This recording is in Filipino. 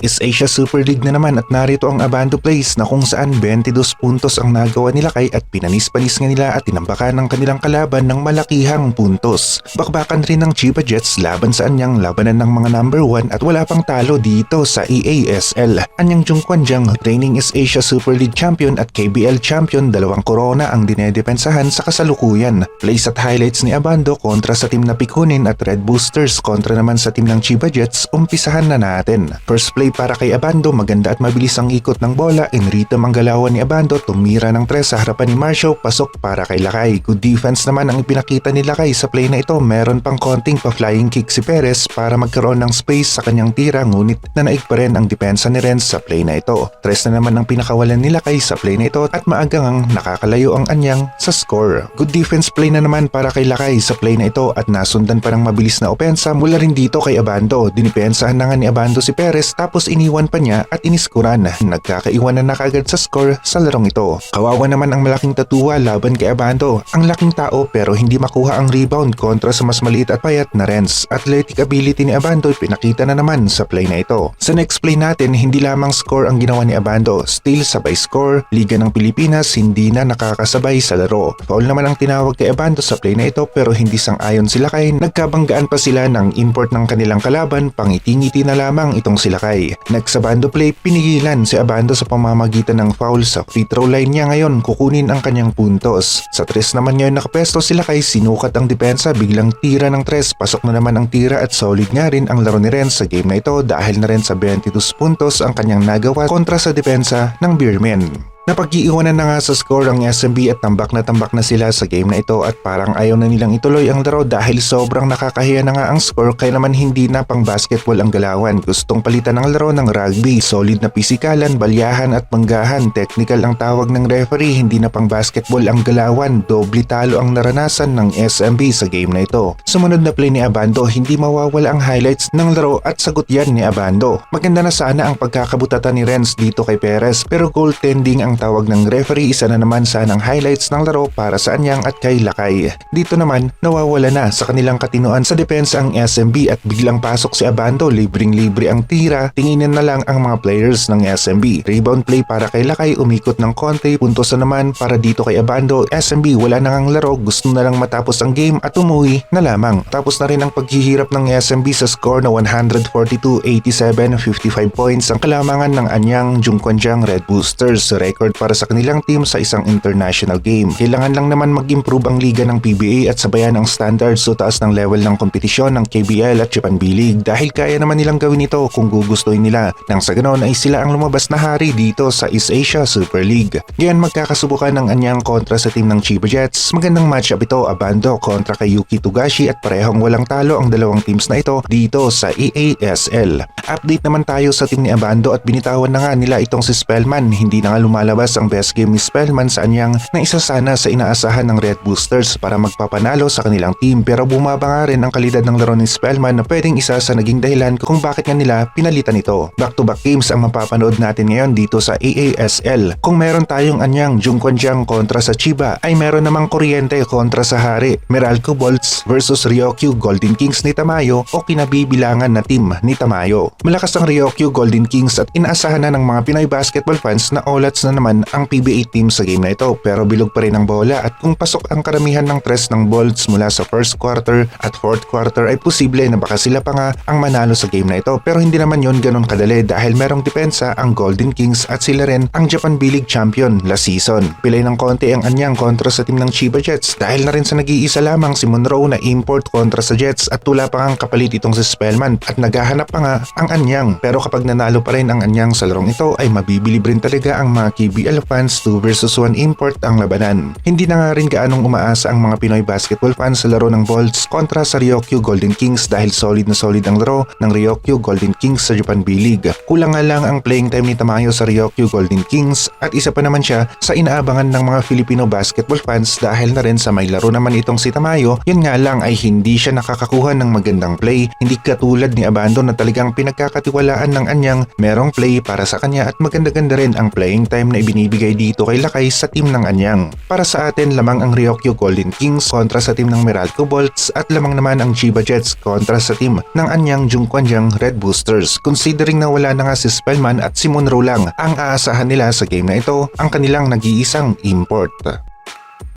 is Asia Super League na naman at narito ang Abando Place na kung saan 22 puntos ang nagawa nila kay at pinanis-panis nga nila at tinambakan ng kanilang kalaban ng malakihang puntos. Bakbakan rin ng Chiba Jets laban sa anyang labanan ng mga number 1 at wala pang talo dito sa EASL. Anyang Jungkwan Jiang training is Asia Super League Champion at KBL Champion dalawang korona ang dinedepensahan sa kasalukuyan. Plays at highlights ni Abando kontra sa team na Pikunin at Red Boosters kontra naman sa team ng Chiba Jets umpisahan na natin. First play para kay Abando maganda at mabilis ang ikot ng bola in rhythm ang galawan ni Abando tumira ng tres sa harapan ni Marcio pasok para kay Lakay. Good defense naman ang ipinakita ni Lakay sa play na ito meron pang konting pa-flying kick si Perez para magkaroon ng space sa kanyang tira ngunit nanaig pa rin ang depensa ni Renz sa play na ito. Tres na naman ang pinakawalan ni Lakay sa play na ito at maagang ang nakakalayo ang anyang sa score. Good defense play na naman para kay Lakay sa play na ito at nasundan pa ng mabilis na opensa mula rin dito kay Abando. Dinipensahan na nga ni Abando si Perez tapos iniwan pa niya at iniskuran. Nagkakaiwanan na kagad sa score sa larong ito. Kawawa naman ang malaking tatuwa laban kay Abando. Ang laking tao pero hindi makuha ang rebound kontra sa mas maliit at payat na Renz. Athletic ability ni Abando pinakita na naman sa play na ito. Sa next play natin, hindi lamang score ang ginawa ni Abando. Still sabay score, Liga ng Pilipinas hindi na nakakasabay sa laro. Foul naman ang tinawag kay Abando sa play na ito pero hindi sang-ayon sila kay nagkabanggaan pa sila ng import ng kanilang kalaban pangiti-ngiti na lamang itong sila kay. Next sa bando play, pinigilan si Abando sa pamamagitan ng foul sa free throw line niya ngayon kukunin ang kanyang puntos. Sa tres naman ngayon nakapesto sila kay sinukat ang depensa biglang tira ng tres pasok na naman ang tira at solid nga rin ang laro ni Renz sa game na ito dahil na rin sa 22 puntos ang kanyang nagawa kontra sa depensa ng Beermen. Napag-iiwanan na nga sa score ang SMB at tambak na tambak na sila sa game na ito at parang ayaw na nilang ituloy ang laro dahil sobrang nakakahiya na nga ang score kaya naman hindi na pang basketball ang galawan. Gustong palitan ang laro ng rugby, solid na pisikalan, balyahan at banggahan. Technical ang tawag ng referee, hindi na pang basketball ang galawan. Doble talo ang naranasan ng SMB sa game na ito. Sumunod na play ni Abando, hindi mawawala ang highlights ng laro at sagot yan ni Abando. Maganda na sana ang pagkakabutatan ni Renz dito kay Perez pero goaltending ang tawag ng referee isa na naman sanang highlights ng laro para sa Anyang at kay Lakay. Dito naman nawawala na sa kanilang katinuan sa depensa ang SMB at biglang pasok si Abando libreng libre ang tira tinginin na lang ang mga players ng SMB. Rebound play para kay Lakay umikot ng konti puntos na naman para dito kay Abando. SMB wala na ngang laro gusto na lang matapos ang game at umuwi na lamang. Tapos na rin ang paghihirap ng SMB sa score na 142-87 55 points ang kalamangan ng Anyang Jungkwanjiang Red Boosters record para sa kanilang team sa isang international game. Kailangan lang naman mag-improve ang liga ng PBA at sabayan ang standards so taas ng level ng kompetisyon ng KBL at Japan B-League dahil kaya naman nilang gawin ito kung gugustuhin nila. Nang sa ganoon ay sila ang lumabas na hari dito sa East Asia Super League. Ngayon magkakasubukan ng anyang kontra sa team ng Chiba Jets. Magandang matchup ito Abando kontra kay Yuki Tugashi at parehong walang talo ang dalawang teams na ito dito sa EASL. Update naman tayo sa team ni Abando at binitawan na nga nila itong si Spellman. Hindi na nga lumalabas ang best game ni Spellman sa anyang na isa sana sa inaasahan ng Red Boosters para magpapanalo sa kanilang team pero bumaba nga rin ang kalidad ng laro ni Spellman na pwedeng isa sa naging dahilan kung bakit nga nila pinalitan ito. Back-to-back games ang mapapanood natin ngayon dito sa AASL. Kung meron tayong anyang Jungkwanjiang kontra sa Chiba ay meron namang Kuryente kontra sa Hari, Meralco Bolts versus Ryokyu Golden Kings ni Tamayo o kinabibilangan na team ni Tamayo. Malakas ang Ryokyu Golden Kings at inaasahan na ng mga Pinoy basketball fans na olats na naman ang PBA team sa game na ito pero bilog pa rin ang bola at kung pasok ang karamihan ng tres ng Bolts mula sa first quarter at fourth quarter ay posible na baka sila pa nga ang manalo sa game na ito pero hindi naman yon ganun kadali dahil merong depensa ang Golden Kings at sila rin ang Japan B-League champion last season. Pilay ng konti ang anyang kontra sa team ng Chiba Jets dahil na rin sa nag-iisa lamang si Monroe na import kontra sa Jets at tula pa ang kapalit itong si Spellman at naghahanap pa nga ang anyang pero kapag nanalo pa rin ang anyang sa larong ito ay mabibilib rin talaga ang mga KBL fans 2 versus 1 import ang labanan. Hindi na nga rin gaanong umaasa ang mga Pinoy basketball fans sa laro ng Bolts kontra sa Ryokyu Golden Kings dahil solid na solid ang laro ng Ryokyu Golden Kings sa Japan B-League. Kulang nga lang ang playing time ni Tamayo sa Ryokyu Golden Kings at isa pa naman siya sa inaabangan ng mga Filipino basketball fans dahil na rin sa may laro naman itong si Tamayo, yun nga lang ay hindi siya nakakakuha ng magandang play, hindi katulad ni Abando na talagang pinagkakatiwalaan ng anyang merong play para sa kanya at maganda-ganda rin ang playing time na na ibinibigay dito kay Lakay sa team ng Anyang. Para sa atin, lamang ang Ryokyo Golden Kings kontra sa team ng Meralco Bolts at lamang naman ang Chiba Jets kontra sa team ng Anyang Jungkwanjang Red Boosters. Considering na wala na nga si Spellman at si Monroe lang ang aasahan nila sa game na ito, ang kanilang nag-iisang import.